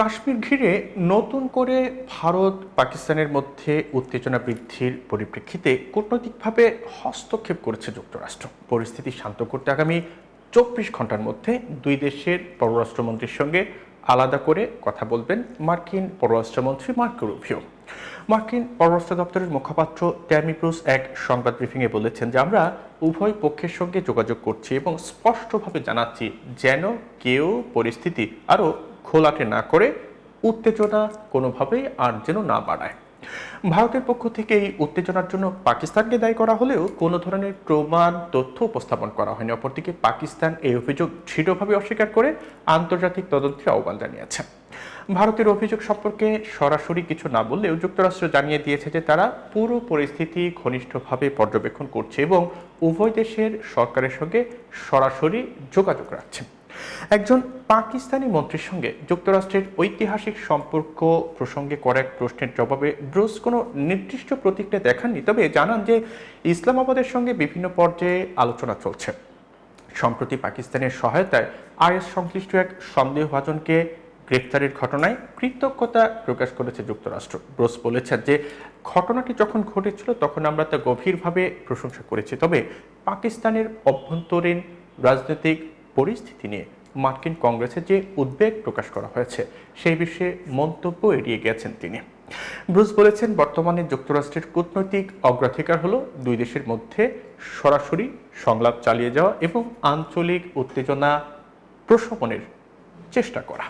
কাশ্মীর ঘিরে নতুন করে ভারত পাকিস্তানের মধ্যে উত্তেজনা বৃদ্ধির পরিপ্রেক্ষিতে কূটনৈতিকভাবে হস্তক্ষেপ করেছে যুক্তরাষ্ট্র। পরিস্থিতি শান্ত করতে আগামী চব্বিশ ঘণ্টার মধ্যে দুই দেশের পররাষ্ট্রমন্ত্রীর সঙ্গে আলাদা করে কথা বলবেন মার্কিন পররাষ্ট্রমন্ত্রী মার্কো রুবিও। মার্কিন পররাষ্ট্র দপ্তরের মুখপাত্র ট্যামি ব্রুস এক সংবাদ ব্রিফিংয়ে বলেছেন যে আমরা উভয় পক্ষের সঙ্গে যোগাযোগ করছি এবং স্পষ্টভাবে জানাচ্ছি যেন কেউ পরিস্থিতি আরও ঘোলাটে না করে উত্তেজনা কোনোভাবেই আর যেন না বাড়ায়। ভারতের পক্ষ থেকে এই উত্তেজনার জন্য পাকিস্তানকে দায়ী করা হলেও কোনো ধরনের প্রমাণ, তথ্য উপস্থাপন করা হয়নি। অপরদিকে পাকিস্তান এই অভিযোগ দৃঢ়ভাবে অস্বীকার করে আন্তর্জাতিক তদন্তের আহ্বান জানিয়েছে। ভারতের অভিযোগ সম্পর্কে সরাসরি কিছু না বললেও যুক্তরাষ্ট্র জানিয়ে দিয়েছে যে তারা পুরো পরিস্থিতি ঘনিষ্ঠভাবে পর্যবেক্ষণ করছে এবং উভয় দেশের সরকারের সঙ্গে সরাসরি যোগাযোগ রাখছে। একজন পাকিস্তানি মন্ত্রীর সঙ্গে যুক্তরাষ্ট্রের ঐতিহাসিক সম্পর্ক প্রসঙ্গে করা এক প্রশ্নের জবাবে ব্রুস কোনো নির্দিষ্ট প্রতিক্রিয়া দেখাননি, তবে জানান যে ইসলামাবাদের সঙ্গে বিভিন্ন পর্যায়ে আলোচনা চলছে। সম্প্রতি পাকিস্তানের সহায়তায় আইএস সংশ্লিষ্ট এক সন্দেহভাজনকে গ্রেপ্তারের ঘটনায় কৃতজ্ঞতা প্রকাশ করেছে যুক্তরাষ্ট্র। ব্রোস বলেছেন যে ঘটনাটি যখন ঘটেছিল তখন আমরা তা গভীরভাবে প্রশংসা করেছি, তবে পাকিস্তানের অভ্যন্তরীণ রাজনৈতিক পরিস্থিতি নিয়ে মার্কিন কংগ্রেসে যে উদ্বেগ প্রকাশ করা হয়েছে, সেই বিষয়ে মন্তব্য এড়িয়ে গেছেন তিনি। ব্রুস বলেছেন, বর্তমানে যুক্তরাষ্ট্রের কূটনৈতিক অগ্রাধিকার হলো দুই দেশের মধ্যে সরাসরি সংলাপ চালিয়ে যাওয়া এবং আঞ্চলিক উত্তেজনা প্রশমনের চেষ্টা করা।